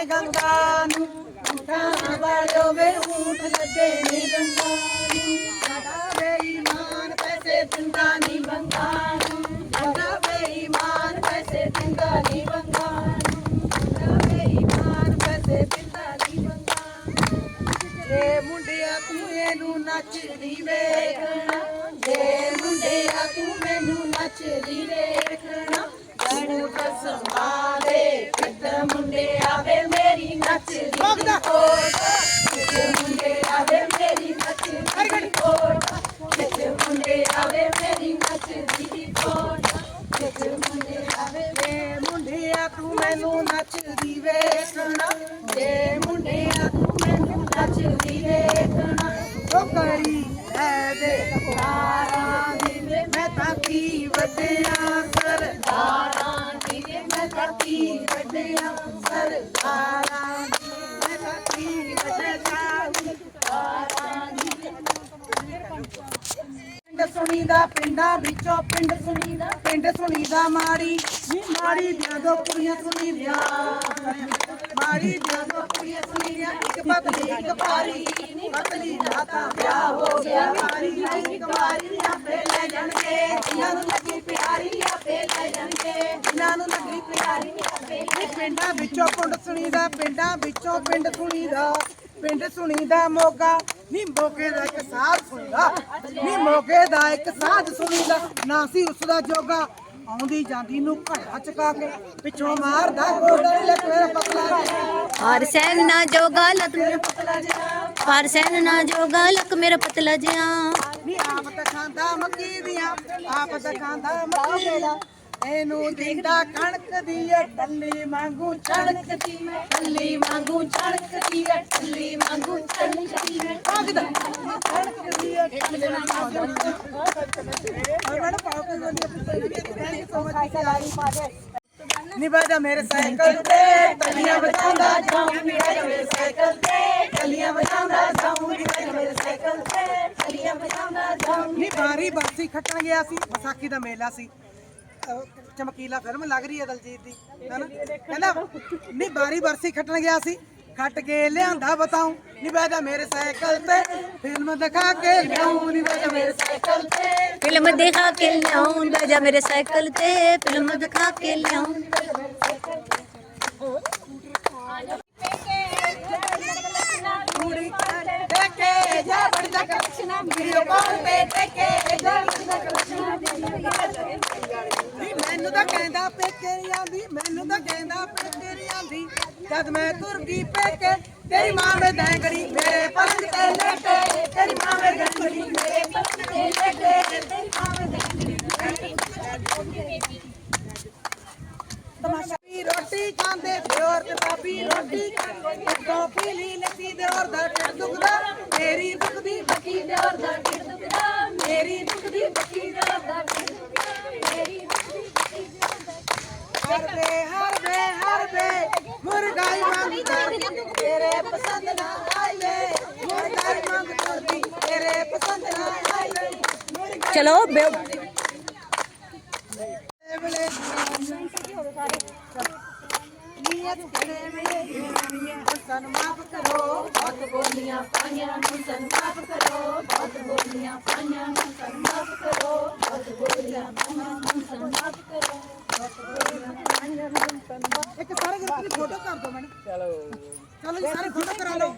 ਨੇ ਗੰਗਾ ਨੂੰ। ਊਠਾਂ ਵਾਲਿਓ ਵੇ ਊਠ ਲੱਗੇ ਨੇ ਗੰਗਾ ਨੂੰ। ਸਾਡਾ ਬੇਈਮਾਨ ਪੈਸੇ ਦਿੰਦਾ ਨਹੀਂ ਬੰਦਾ ਨੂੰ। ਸਾਡਾ ਬੇਈਮਾਨ ਪੈਸੇ ਦਿੰਦਾ ਨਹੀਂ ਬੰਗਾ ਨੂੰ। ਸਾਡਾ ਬੇਈਮਾਨ ਪੈਸੇ ਦਿੰਦਾ ਨਹੀਂ ਬੰਦਾ ਜੇ ਮੁੰਡਿਆ ਤੂੰ ਇਹਨੂੰ ਨੱਚਦੀ ਵੇਖਣਾ, ਜੇ ਮੁੰਡਿਆ ਤੂੰ ਮੈਨੂੰ ਨੱਚਦੀ ਵੇਖਣਾ, ਜਣ ਕਸਮਾਂ ਕਿਤ ਮੁੰਡੇ ਆਵੇ ਮੇਰੀ ਨੱਚਦੀ ਕੋਟ। ਕਿਤ ਮੁੰਡੇ ਆਵੇ ਮੇਰੀ ਨੱਚਦੀ ਕੋਟ। ਕਿਤ ਮੁੰਡੇ ਆਵੇ ਮੇਰੀ ਨੱਚਦੀ ਕੋਟ। ਕਿਤ ਮੁੰਡੇ ਆਵੇ ਵੇ ਮੁੰਡਿਆ ਤੂੰ ਮੈਨੂੰ ਨੱਚਦੀ ਵੇਖਣਾ। ਜੇ ਮੁੰਡਿਆ ਤੂੰ ਮੈਨੂੰ ਨੱਚਦੀ ਵੇਖਣਾ। ਉਹ ਕਰੀ ਐ ਦੇ ਤਾਰਾਂ ਦੀ। ਵੇ ਮੈਂ ਤਾਂ ਕੀ ਵੱਡਿਆ ਸਰਦਾਰਾਂ ਦੀ ਵੇ ਮੈਂ ਤਾਂ ਕੀ ਵੱਡਿਆ ਸਰਦਾਰਾਂ ਦੀ ਮੈਂ ਤਾਂ ਪਿੰਡ ਸੁਣੀਦਾ, ਪਿੰਡਾਂ ਵਿੱਚੋਂ ਪਿੰਡ ਸੁਣੀਦਾ ਪਿੰਡ ਸੁਣੀਦਾ ਮਾੜੀ। ਮਾੜੀ ਦੀਆਂ ਦੋ ਕੁੜੀਆਂ ਸੁਣੀਦੀਆਂ ਮਾੜੀ ਦੀਆਂ ਦੋ ਕੁੜੀਆਂ ਸੁਣੀਦੀਆਂ ਇੱਕ ਪਤਲੀ, ਇੱਕ ਪਾਰੀ ਪਤਲੀ ਦਾ ਤਾਂ ਵਿਆਹ ਹੋ ਗਿਆ ਮਾਰੀ ਨਹੀਂ ਕੁਮਾਰੀ ਆਪੇ ਲੈ ਜਾਣਗੇ ਇਹਨਾਂ ਨੂੰ ਲੱਗੀ ਪਿਆਰੀ ਆਪੇ ਲੈ ਜਾਣਗੇ ਇਹਨਾਂ ਨੂੰ ਲੱਗੀ ਪਿਆਰੀ ਆਪੇ ਨੀ ਪਿੰਡਾਂ ਵਿੱਚੋਂ ਪਿੰਡ ਸੁਣੀਦਾ ਪਿੰਡਾਂ ਵਿੱਚੋਂ ਪਿੰਡ ਸੁਣੀਦਾ ਪਿੰਡ ਸੁਣੀਦਾ ਮੋਗਾ। ਨੀ ਮੋਗੇ ਦਾ ਇੱਕ ਸਾਧ ਸੁਣੀਦਾ ਨੀ ਮੋਗੇ ਦਾ ਇੱਕ ਸਾਧ ਸੁਣੀਦਾ ਨਾ ਸੀ ਉਸ ਦਾ ਜੋਗਾ। ਆਉਂਦੀ ਜਾਂਦੀ ਨੂੰ ਘੜਾ ਚਕਾ ਕੇ ਪਿੱਛੋਂ ਮਾਰਦਾ ਗੋਡਾ ਲੱਗ ਮੇਰਾ ਪਤਲਾ। ਹਰ ਸੈਨ ਨਾ ਜੋਗਾ ਲਕ ਮੇਰਾ ਪਤਲਾ ਜਿਹਾ। ਹਰ ਸੈਨ ਨਾ ਜੋਗਾ ਲਕ ਮੇਰਾ ਪਤਲਾ ਜਿਹਾ। ਨੀ ਆਪ ਤਾਂ ਖਾਂਦਾ ਮੱਕੀ ਦੀਆਂ ਆਪ ਤਾਂ ਖਾਂਦਾ ਮੱਕੀ ਦੀਆਂ। ਇਹਨੂੰ ਦਿੰਦਾ ਕਣਕ ਦੀ ਏ ਟੱਲੀ ਵਾਂਗੂ ਚਣਕ ਦੀ ਮੈਂ ਟੱਲੀ ਵਾਂਗੂ ਚਣਕ ਦੀ ਏ ਟੱਲੀ ਵਾਂਗੂ ਚਣਕ ਦੀ ਮੈਂ ਭਗਦਾ ਕਣਕ ਦੀ ਏ ਟੱਲੀ ਔਰ ਮੈਨੂੰ ਪਾਉ ਕੇ ਗੋਲੀ ਯੂ ਸੋ ਮਚ ਨਿਵਾਜਾ ਮੇਰੇ ਸਾਈਕਲ ਤੇ ਟੱਲੀਆਂ ਵਜਾਉਂਦਾ ਜਾਉਂ ਨਿਵਾਜਾ ਮੇਰੇ ਸਾਈਕਲ ਤੇ ਟੱਲੀਆਂ ਵਜਾਉਂਦਾ ਜਾਉਂ ਨਿਵਾਜਾ ਮੇਰੇ ਸਾਈਕਲ ਤੇ ਟੱਲੀਆਂ ਵਜਾਉਂਦਾ ਜਾਉਂ ਨੀ ਬਾਰੀ ਬਰਸੀ ਖੱਟਣ ਗਿਆ ਸੀ ਵਿਸਾਖੀ ਦਾ ਮੇਲਾ ਸੀ। ਚਮਕੀਲਾ ਫਿਲਮ ਲੱਗ ਰਹੀ ਹੈ ਦਲਜੀਤ ਦੀ ਹੈਨਾ ਕਹਿੰਦਾ ਨੀ ਬਾਰੀ ਬਰਸੀ ਖੱਟਣ ਗਿਆ ਸੀ, ਖੱਟ ਕੇ ਲਿਆਂਦਾ ਬਤਾਉ ਨੀ ਬੈਠਾ ਮੇਰੇ ਸਾਈਕਲ ਤੇ, ਫਿਲਮ ਦਿਖਾ ਕੇ ਲਿਆਉਂ ਨੀ ਬੈਠਾ ਮੇਰੇ ਸਾਈਕਲ ਤੇ। ਫਿਲਮ ਦਿਖਾ ਕੇ ਲਿਆਉਂ ਬੈਜਾ ਮੇਰੇ ਸਾਈਕਲ ਤੇ, ਫਿਲਮ ਦਿਖਾ ਕੇ ਲਿਆਉਂ ਕੁੜੀ ਦੇਖੇ ਜਾ ਬੜਦਾ ਕਲਕਸ਼ਨਾ ਵੀਡੀਓ ਕਾਲ ਤੇ ਦੇਖੇ ਜਾ ਮੈਨੂੰ ਤਾਂ ਕਹਿੰਦਾ ਪੇਕੇ ਨਹੀਂ ਆਂਦੀ ਮੈਨੂੰ ਤਾਂ ਕਹਿੰਦਾ ਪੇਕੇ ਨਹੀਂ ਆਂਦੀ ਜਦ ਮੈਂ ਤੁਰ ਪੇਕੇ, ਤੇਰੀ ਮਾਂ ਮੇ ਦੈਂਗੜੀ ਮੇਰੇ ਪਲੰਗ ਤੇ ਲੇਟੇ, ਤੇਰੀ ਮਾਂ ਮੇ ਦੈਂਗੜੀ ਮੇਰੇ ਪਲੰਗ ਤੇ ਲੇਟੇ ਤੇਰੀ ਮਾਂ ਮੇ ਦੈਂਗੜੀ ਤਮਾਸ਼ਾ ਵੀ ਰੋਟੀ ਖਾਂਦੇ ਪਿਓਰ ਤੇ ਬਾਬੀ ਰੋਟੀ ਖਾਂਦੇ ਤੋਂ ਪੀਲੀ ਲੱਸੀ ਦੇ ਔਰ ਦਾ ਢਿੱਡ ਦੁਖਦਾ ਮੇਰੀ ਦੁਖਦੀ ਬੱਕੀ ਦੇ ਔਰ ਦਾ ਢਿੱਡ ਦੁਖਦਾ ਮੇਰੀ ਦੁਖਦੀ ਬੱਕੀ ਦੇ ਔਰ ਦਾ ਢਿੱਡ ਦੁਖਦਾ ਮੇਰੀ ਦੁਖਦੀ ਬੱਕੀ ਦੇ ਔਰ ਦਾ ਹਰ ਵੇ ਹਰ ਵੇ ਹਰ ਵੇ ਮੁਰਗਾਈ ਮੰਗਦਾ ਤੇਰੇ ਪਸੰਦ ਨਾ ਆਈਏ ਮੁਰਗਾਈ ਮੰਗ ਤੁਰਦੀ ਤੇਰੇ ਪਸੰਦ ਨਾ ਆਈਏ ਮੁਰਗਾਈ ਚਲੋ ਬੇ- ਵੇਲੇ ਨੀਅਤ ਕਰੇ ਵੇਲੇ ਨੀਅਤ ਸਨ ਮਾਫ ਕਰੋ ਬਹੁਤ ਬੋਲੀਆਂ ਪਾਈਆਂ ਨੂੰ। ਸਨ ਮਾਫ ਕਰੋ ਬਹੁਤ ਬੋਲੀਆਂ ਪਾਈਆਂ ਨੂੰ। ਸਨ ਮਾਫ ਕਰੋ ਬਹੁਤ ਬੋਲੀਆਂ ਪਾਈਆਂ ਨੂੰ। ਸਨ ਮਾਫ ਕਰੋ ਬਹੁਤ ਬੋਲੀਆਂ ਪਾਈਆਂ ਨੂੰ। ਸਨ ਮਾਫ ਇੱਕ ਸਾਰੇ ਗਰੁੱਪ ਦੀ ਫੋਟੋ ਕਰ ਦਿਓ ਮੈਨੂੰ ਚਲੋ। ਚਲੋ ਜੀ ਸਾਰੇ ਫੋਟੋ ਕਰਾ ਲਓ।